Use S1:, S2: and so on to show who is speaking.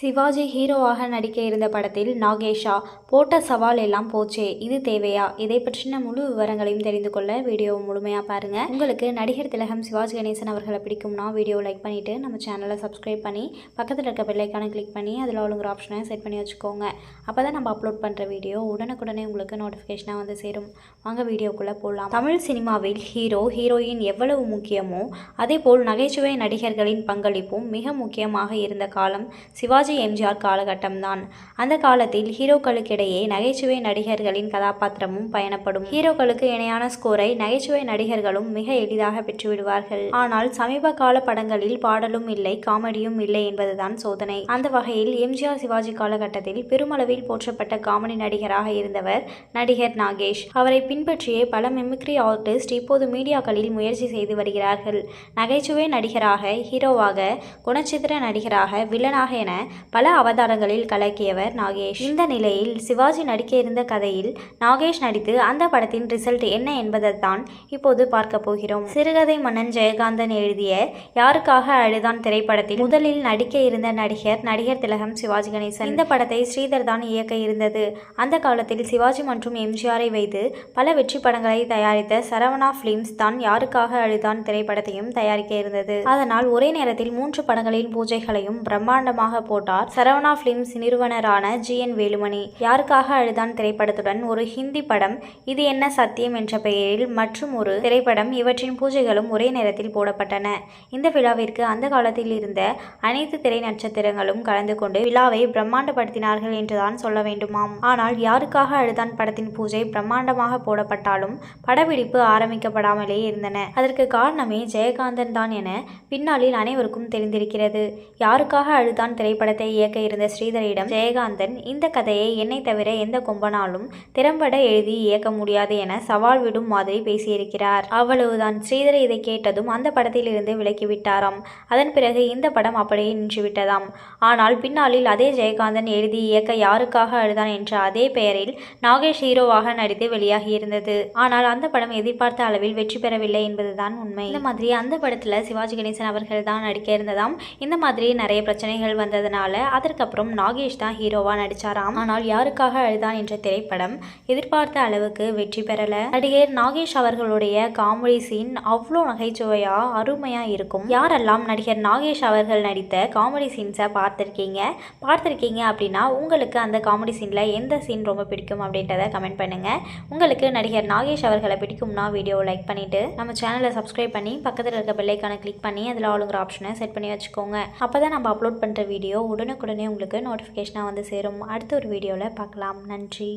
S1: சிவாஜி ஹீரோவாக நடிக்க இருந்த படத்தில் நாகேஷா போட்ட சவால் எல்லாம் போச்சே இது தேவையா? இதை பற்றின முழு விவரங்களையும் தெரிந்து கொள்ள வீடியோவை முழுமையாக பாருங்க. உங்களுக்கு நடிகர் திலகம் சிவாஜி கணேசன் அவர்களை பிடிக்கும்னா வீடியோ லைக் பண்ணிட்டு நம்ம சேனலை சப்ஸ்கிரைப் பண்ணி பக்கத்தில் இருக்க பெல்லைக்கான கிளிக் பண்ணி அதில் ஒழுங்குற ஆப்ஷனை செட் பண்ணி வச்சுக்கோங்க. அப்போ தான் நம்ம அப்லோட் பண்ணுற வீடியோ உடனுக்குடனே உங்களுக்கு நோட்டிஃபிகேஷனாக வந்து சேரும். வாங்க வீடியோக்குள்ளே போகலாம் தமிழ் சினிமாவில் ஹீரோ ஹீரோயின் எவ்வளவு முக்கியமோ அதேபோல் நகைச்சுவை நடிகர்களின் பங்களிப்பும் மிக முக்கியமாக இருந்த காலம் சிவாஜி எம்ஜிஆர் காலகட்டம்தான். அந்த காலத்தில் ஹீரோக்களுக்கிடையே நகைச்சுவை நடிகர்களின் கதாபாத்திரமும் பயணப்படும். ஹீரோக்களுக்கு இணையான ஸ்கோரை நகைச்சுவை நடிகர்களும் மிக எளிதாக பெற்றுவிடுவார்கள். ஆனால் சமீப கால படங்களில் பாடலும் இல்லை காமெடியும் இல்லை என்பதுதான் சோதனை. அந்த வகையில் எம்ஜிஆர் சிவாஜி காலகட்டத்தில் பெருமளவில் போற்றப்பட்ட காமெடி நடிகராக இருந்தவர் நடிகர் நாகேஷ். அவரை பின்பற்றியே பல மிமிக்ரி ஆர்டிஸ்ட் இப்போது மீடியாக்களில் முயற்சி செய்து வருகிறார்கள். நகைச்சுவை நடிகராக ஹீரோவாக குணச்சித்திர நடிகராக வில்லனாக என பல அவதாரங்களில் கலக்கியவர் நாகேஷ். இந்த நிலையில் சிவாஜி நடிக்க இருந்த கதையில் நாகேஷ் நடித்து அந்த படத்தின் ரிசல்ட் என்ன என்பதை தான் இப்போது பார்க்க போகிறோம். சிறுகதை மன்னன் ஜெயகாந்தன் எழுதிய யாருக்காக அழுதான் திரைப்படத்தில் முதலில் நடிக்க இருந்த நடிகர் நடிகர் திலகம் சிவாஜி கணேசன். இந்த படத்தை ஸ்ரீதர் தான் இயக்க இருந்தது. அந்த காலத்தில் சிவாஜி மற்றும் எம்ஜிஆரை வைத்து பல வெற்றி படங்களை தயாரித்த சரவணா பிலிம்ஸ் தான் யாருக்காக அழுதான் திரைப்படத்தையும் தயாரிக்க இருந்தது. அதனால் ஒரே நேரத்தில் மூன்று படங்களின் பூஜைகளையும் பிரம்மாண்டமாக போட்டு போட்டார். சரவணா பிலிம்ஸ் நிறுவனரான ஜி. என். வேலுமணி. யாருக்காக அழுதான் திரைப்படத்துடன் ஒரு ஹிந்தி படம் இது என்ன சத்தியம் என்ற பெயரில் மற்றும் ஒரு திரைப்படம் இவற்றின் பூஜைகளும் ஒரே நேரத்தில் போடப்பட்டன. இந்த விழாவிற்கு அந்த காலத்தில் இருந்த அனைத்து திரை நட்சத்திரங்களும் கலந்து கொண்டு விழாவை பிரம்மாண்டப்படுத்தினார்கள் என்றுதான் சொல்ல வேண்டுமாம். ஆனால் யாருக்காக அழுதான் படத்தின் பூஜை பிரம்மாண்டமாக போடப்பட்டாலும் படப்பிடிப்பு ஆரம்பிக்கப்படாமலே இருந்தன. அதற்கு காரணமே ஜெயகாந்தன் தான் என பின்னாளில் அனைவருக்கும் தெரிந்திருக்கிறது. யாருக்காக அழுதான் படத்தை இயக்க இருந்த ஸ்ரீதரிடம் ஜெயகாந்தன் இந்த கதையை என்னை தவிர எந்த கொம்பனாலும் திறம்பட எழுதி இயக்க முடியாது என சவால் விடும் மாதிரி பேசியிருக்கிறார். அவ்வளவுதான். ஸ்ரீதர் இதை கேட்டதும் அந்த படத்தில் இருந்து விலக்கிவிட்டாராம் அதன் பிறகு இந்த படம் அப்படியே நின்றுவிட்டதாம். ஆனால் பின்னாளில் அதே ஜெயகாந்தன் எழுதி இயக்க யாருக்காக அழுதான் என்ற அதே பெயரில் நாகேஷ் ஹீரோவாக நடித்து வெளியாகியிருந்தது. ஆனால் அந்த படம் எதிர்பார்த்த அளவில் வெற்றி பெறவில்லை என்பதுதான் உண்மை. இந்த மாதிரி அந்த படத்தில் சிவாஜி கணேசன் அவர்கள் தான் நடிக்க இருந்ததாம். இந்த மாதிரி நிறைய பிரச்சனைகள் வந்ததனால் அதற்கப்புறம் நாகேஷ் தான் ஹீரோவா நடிச்சாராம். ஆனால் யாருக்காக அழுதான்? என்ற திரைப்படம் எதிர்பார்த்த அளவுக்கு வெற்றி பெறல. நடிகர் நாகேஷ் அவர்களுடைய காமெடி சீன் அவ்வளோ நகைச்சுவையா அருமையா இருக்கும். யாரெல்லாம் நடிகர் நாகேஷ் அவர்கள் நடித்த காமெடி சீன்ஸை பார்த்துருக்கீங்க பார்த்துருக்கீங்க அப்படின்னா உங்களுக்கு அந்த காமெடி சீனில் எந்த சீன் ரொம்ப பிடிக்கும் அப்படின்றத கமெண்ட் பண்ணுங்க. உங்களுக்கு நடிகர் நாகேஷ் அவர்களை பிடிக்கும்னா வீடியோ லைக் பண்ணிட்டு நம்ம சேனலை சப்ஸ்கிரைப் பண்ணி பக்கத்தில் இருக்க பெல்லைக்கான கிளிக் பண்ணி அதில் ஆளுங்கிற ஆப்ஷனை செட் பண்ணி வச்சுக்கோங்க. அப்போ தான் நம்ம அப்லோட் பண்ணுற வீடியோ உடனுக்குடனே உங்களுக்கு நோட்டிஃபிகேஷனாக வந்து சேரும். அடுத்த ஒரு வீடியோவில் பார்க்கலாம். நன்றி.